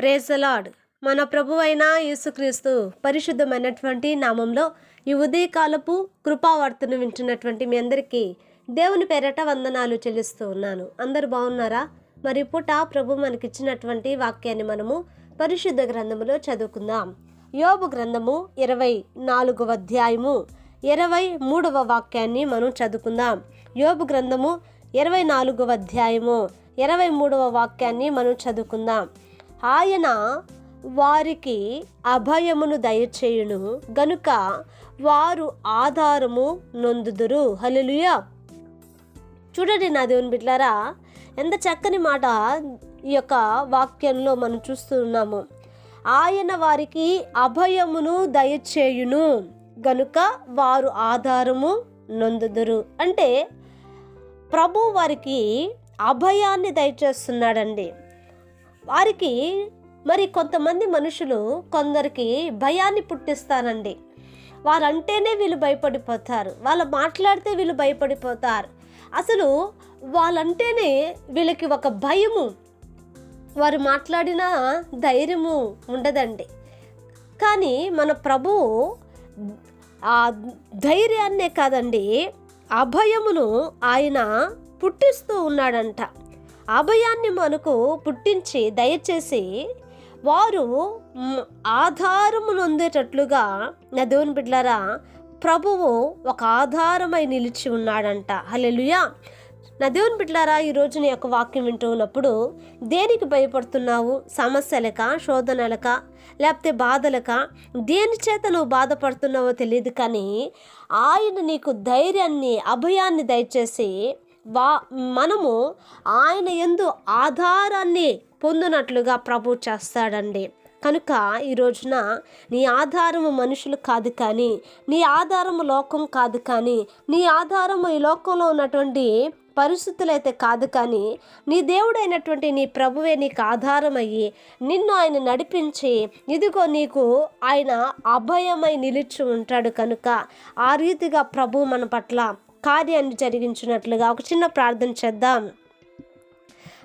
Praise the Lord మన ప్రభు అయిన యేసుక్రీస్తు పరిశుద్ధమైనటువంటి నామంలో ఈ ఉదయకాలపు కృపావార్తను వింటున్నటువంటి మీ అందరికీ దేవుని పేరట వందనాలు చెల్లిస్తూ ఉన్నాను. అందరు బాగున్నారా? మరి పూట ప్రభు మనకిచ్చినటువంటి వాక్యాన్ని మనము పరిశుద్ధ గ్రంథములో చదువుకుందాం. యోబు గ్రంథము ఇరవై నాలుగవ అధ్యాయము ఇరవై మూడవ వాక్యాన్ని మనం చదువుకుందాం. యోబు గ్రంథము ఇరవై నాలుగవ అధ్యాయము ఇరవై మూడవ వాక్యాన్ని మనం చదువుకుందాం. ఆయన వారికి అభయమును దయచేయును. గనుక వారు ఆధారము నొందుదురు. హలలుయ చూడండి నా దేవుని బిడ్లారా ఎంత చక్కని మాట ఈ యొక్క వాక్యంలో మనం చూస్తున్నాము ఆయన వారికి అభయమును దయచేయును. గనుక వారు ఆధారము నొందుదురు. అంటే ప్రభు వారికి అభయాన్ని దయచేస్తున్నాడండి. వారికి మరి కొంతమంది మనుషులు కొందరికి భయాన్ని పుట్టిస్తారండి. వారంటేనే వీళ్ళు భయపడిపోతారు. వాళ్ళు మాట్లాడితే వీళ్ళు భయపడిపోతారు. అసలు వాళ్ళంటేనే వీళ్ళకి ఒక భయము. వారు మాట్లాడిన ధైర్యము ఉండదండి. కానీ మన ప్రభువు ఆ ధైర్యాన్నే కాదండి అభయమును ఆయన పుట్టిస్తూ ఉన్నాడంట. అభయాన్ని మనకు పుట్టించి దయచేసి వారు ఆధారము నొందేటట్లుగా నా దేవుని బిడ్డలారా ప్రభువు ఒక ఆధారమై నిలిచి ఉన్నాడంట. హలెలుయా నా దేవుని బిడ్డలారా ఈ నీ యొక్క వాక్యం వింటూ ఉన్నప్పుడు దేనికి భయపడుతున్నావు? సమస్యలక శోధనలక లేకపోతే బాధలక? దేని చేత నువ్వు బాధపడుతున్నావో తెలియదు కానీ ఆయన నీకు ధైర్యాన్ని అభయాన్ని దయచేసి వా మనము ఆయన ఎందు ఆధారాన్ని పొందినట్లుగా ప్రభు చేస్తాడండి. కనుక ఈ రోజున నీ ఆధారము మనుషులు కాదు కానీ నీ ఆధారము లోకం కాదు కానీ నీ ఆధారము ఈ లోకంలో ఉన్నటువంటి పరిస్థితులు అయితే కాదు కానీ నీ దేవుడైనటువంటి నీ ప్రభువే నీకు ఆధారమయ్యి నిన్ను ఆయన నడిపించి ఇదిగో నీకు ఆయన అభయమై నిలిచి ఉంటాడు కనుక ఆ రీతిగా ప్రభు మన పట్ల కార్యాన్ని జరిగించినట్లుగా ఒక చిన్న ప్రార్థన చేద్దాం.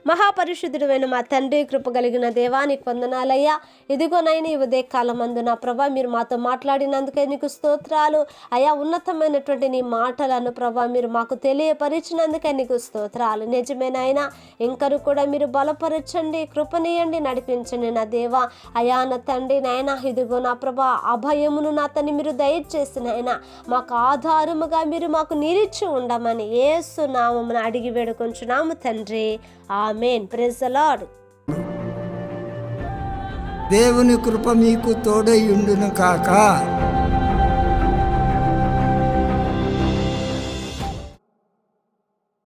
మహాపరిశుద్ధుడైన మా తండ్రి కృప కలిగిన దేవానికి వందనాలయ్యా. ఇదిగోనైనా ఈ ఉదయ అందు నా ప్రభా మీరు మాతో మాట్లాడినందుకే నీకు స్తోత్రాలు. అయా ఉన్నతమైనటువంటి నీ మాటలను ప్రభా మీరు మాకు తెలియపరిచినందుకే నీకు స్తోత్రాలు. నిజమేనాయనా ఇంకను కూడా మీరు బలపరచండి కృపనీయండి నడిపించండి నా దేవా. అయా నా తండ్రి నాయన ఇదిగో నా ప్రభా అభయమును నా తని మీరు దయచేసి నాయన మాకు ఆధారముగా మీరు మాకు నిలిచి ఉండమని ఏసు నామమును అడిగి వేడుకొంచున్నాము తండ్రి. ఆమెన్. ప్రెజ్ లార్డ్ దేవుని కృప మీకు తోడై ఉండును కాక.